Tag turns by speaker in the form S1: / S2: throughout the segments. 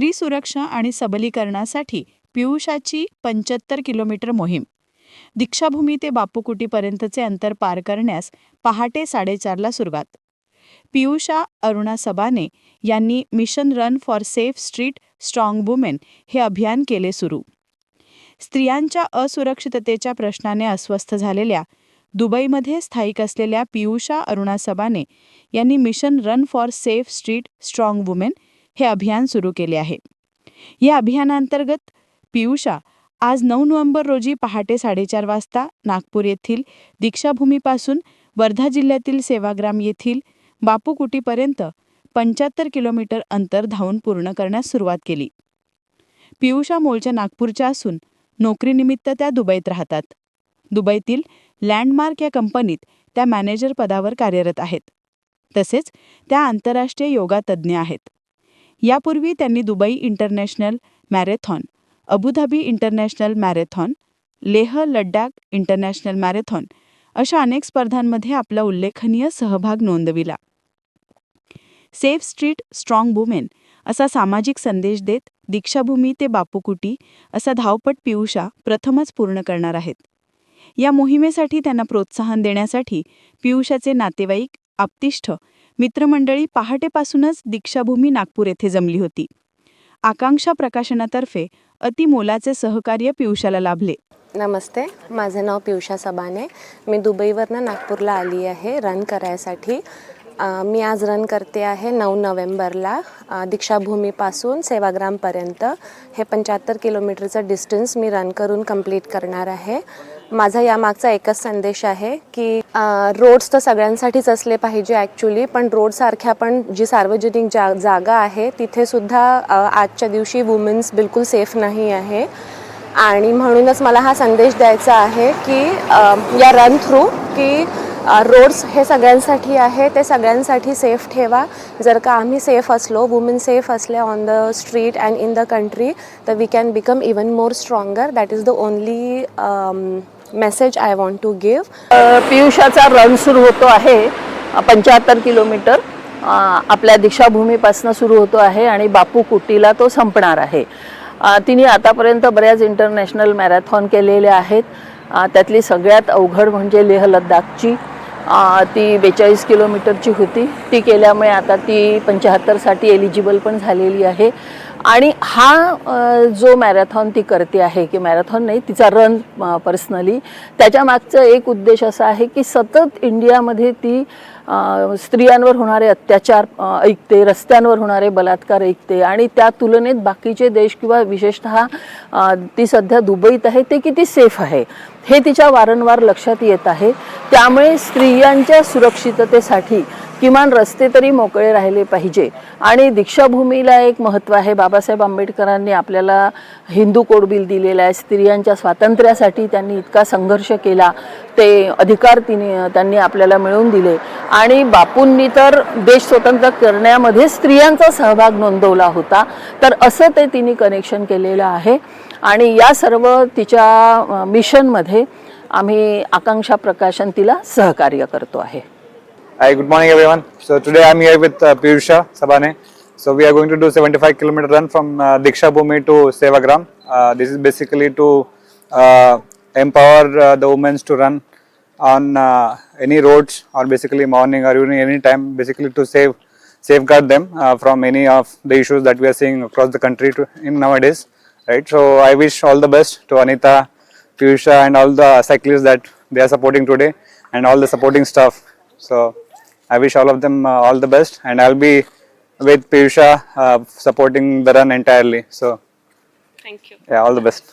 S1: स्त्री सुरक्षा आणि सबलीकरणासाठी पियुषाची पंच्याहत्तर किलोमीटर मोहीम. दीक्षाभूमी ते बापूकुटीपर्यंतचे अंतर पार करण्यास पहाटे साडेचारला सुरुवात. पियुषा अरुणा सबाने यांनी mission run for safe street strong women हे अभियान केले सुरू. स्त्रियांच्या असुरक्षिततेच्या प्रश्नाने अस्वस्थ झालेल्या दुबईमध्ये स्थायिक असलेल्या पियुषा अरुणा सबाने यांनी mission run for safe street strong women हे अभियान सुरू केले आहे. या अभियानांतर्गत पियुषा आज नऊ नोव्हेंबर रोजी पहाटे साडेचार वाजता नागपूर येथील दीक्षाभूमीपासून वर्धा जिल्ह्यातील सेवाग्राम येथील बापूकुटीपर्यंत पंच्याहत्तर किलोमीटर अंतर धावून पूर्ण करण्यास सुरुवात केली. पियुषा मोलच्या नागपूरच्या असून नोकरीनिमित्त त्या दुबईत राहतात. दुबईतील लँडमार्क या कंपनीत त्या मॅनेजर पदावर कार्यरत आहेत. तसेच त्या आंतरराष्ट्रीय योगा तज्ज्ञ आहेत. यापूर्वी त्यांनी Dubai international marathon Abu Dhabi international marathon Leh Ladakh international marathon अशा अनेक स्पर्धांमध्ये आपला उल्लेखनीय सहभाग नोंदविला. सेफ स्ट्रीट स्ट्रॉंग वुमेन असा सामाजिक संदेश देत दीक्षाभूमी ते बापूकुटी असा धावपट पियुषा प्रथमच पूर्ण करणार आहेत. या मोहिमेसाठी त्यांना प्रोत्साहन देण्यासाठी पियुषाचे नातेवाईक आप्तिष्ठ मित्रमंडळी पहाटेपासूनच दीक्षाभूमी नागपूर येथे जमली होती. आकांक्षा प्रकाशनातर्फे अतिमोलाचे सहकार्य पियुषाला लाभले.
S2: नमस्ते माझं नाव पियुषा सबाने. मी दुबईवरनं नागपूरला आली आहे. रन करायसाठी मी आज रन करते आहे नऊ नोव्हेंबरला दीक्षाभूमीपासून सेवाग्रामपर्यंत. हे पंच्याहत्तर किलोमीटरचं डिस्टन्स मी रन करून कंप्लीट करणार आहे. माझा यामागचा एकच संदेश आहे की रोड्स तर सगळ्यांसाठीच असले पाहिजे ॲक्च्युली पण रोडसारख्या पण जी सार्वजनिक जा जागा आहे तिथेसुद्धा आजच्या दिवशी वुमेन्स बिलकुल सेफ नाही आहे. आणि म्हणूनच मला हा संदेश द्यायचा आहे की या रन थ्रू की रोड्स हे सगळ्यांसाठी आहे ते सगळ्यांसाठी सेफ ठेवा. जर का आम्ही सेफ असलो वुमेन सेफ असल्या on the street and in the country तर we can become even more stronger that is the only message I want to give
S3: पियुषाचा run सुरू होतो आहे पंच्याहत्तर किलोमीटर. आपल्या दीक्षाभूमीपासून सुरू होतो आहे आणि बापू कुटीला तो संपणार आहे. तिने आतापर्यंत बऱ्याच इंटरनॅशनल मॅरेथॉन केलेल्या आहेत. त्यातली सगळ्यात अवघड म्हणजे लेह लद्दाखची. ती बेचाळीस किलोमीटरची होती. ती केल्यामुळे आता ती पंच्याहत्तरसाठी एलिजिबल पण झालेली आहे. आणि हा जो मॅरेथॉन ती करते आहे की मॅरेथॉन नाही तिचा रन पर्सनली त्याच्या मागचा एक उद्देश असा आहे की सतत इंडियामध्ये ती स्त्रियांवर होणारे अत्याचार ऐकते रस्त्यांवर होणारे बलात्कार ऐकते आणि त्या तुलनेत बाकीचे देश किंवा विशेषतः ती सध्या दुबईत आहे ते किती सेफ आहे हे तिच्या वारंवार लक्षात येत आहे. त्यामुळे स्त्रियांच्या सुरक्षिततेसाठी किमान रस्ते तरी मोकळे राहिले पाहिजे. आणि दीक्षाभूमीला एक महत्त्व आहे. बाबासाहेब आंबेडकरांनी आपल्याला हिंदू कोड बिल दिलेलं आहे. स्त्रियांच्या स्वातंत्र्यासाठी त्यांनी इतका संघर्ष केला. ते अधिकार तिने त्यांनी आपल्याला मिळवून दिले. आणि बापूंनी तर देश स्वतंत्र करण्यामध्ये स्त्रियांचा सहभाग नोंदवला होता. तर असं ते तिने कनेक्शन केलेलं आहे. आणि या सर्व तिच्या मिशनमध्ये आम्ही आकांक्षा प्रकाशन तिला सहकार्य करतो आहे.
S4: I good morning everyone so today I am here with Piyusha Sabane so we are going to do seventy five kilometre run from Dikshabhoomi to Sevagram this is basically to empower the womens to run on any roads or basically morning or evening any time basically to save safeguard them from any of the issues that we are seeing across the country to in now it is right so I wish all the best to Anita piyusha and all the cyclists that they are supporting today and all the supporting staff so I wish all of them uh, all the best, and I'll be with Piyusha uh, supporting the run entirely. So,
S2: thank you
S4: yeah, all the best.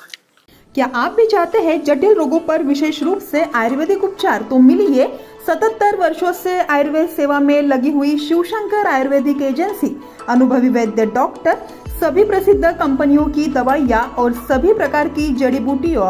S5: क्या आप भी चाहते हैं जटिल रोगों पर विशेष रूप से आयुर्वेदिक उपचार तो मिलिए सतहत्तर वर्षों से आयुर्वेद सेवा में लगी हुई शिवशंकर आयुर्वेदिक एजेंसी अनुभवी वैद्य डॉक्टर सभी प्रसिद्ध कंपनियों की दवाइयाँ और सभी प्रकार की जड़ी बूटियों